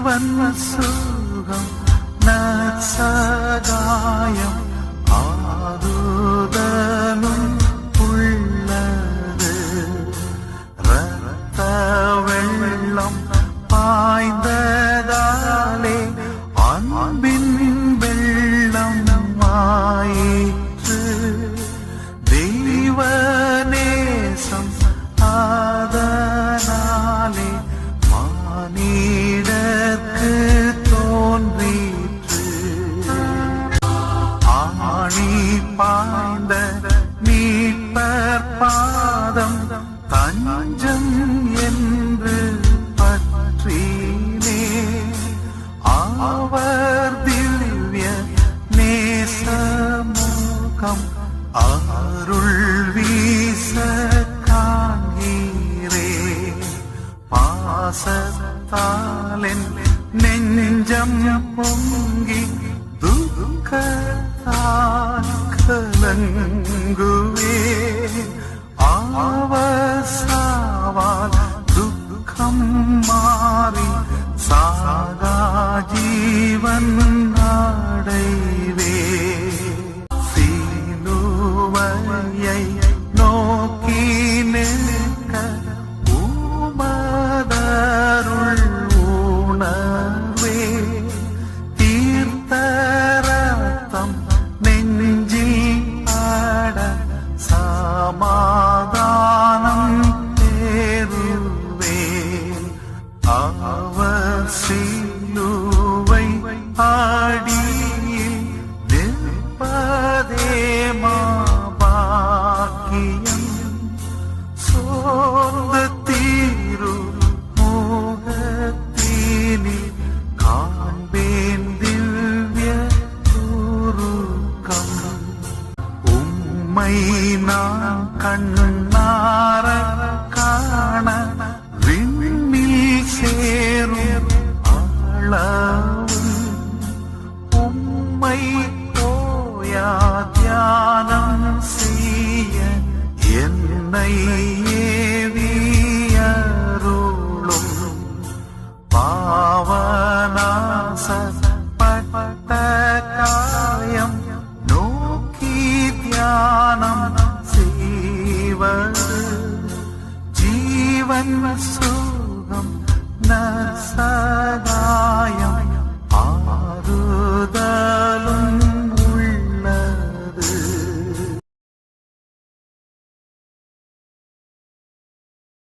ജീവൻ സുഖം. നസകായം பாதம் தஞ்சம் என்று பற்றினே. அவர் திவ்ய நேசமுகம் அருள் வீச காண்கிறே. பாசத்தாலின் நெஞ்சம் பொங்கி துக்கத்தால் கலங்குவே. ஆவசாவால் துக்கம் மாறி சாகா ஜீவன் அடைவே சிலுவை ஆடியில் நிற்பதே மாபாக்கியம். சோர்ந்த தீரு மோகத்தீனி காண்பேன் திவ்ய குருக்கம் உம்மை நான் கண்ணார உன்னை ஏவியருளும் பாவநாச பட்ட காயம் நோக்கி தியானம் செய்வது. ஜீவன் சுகம் நச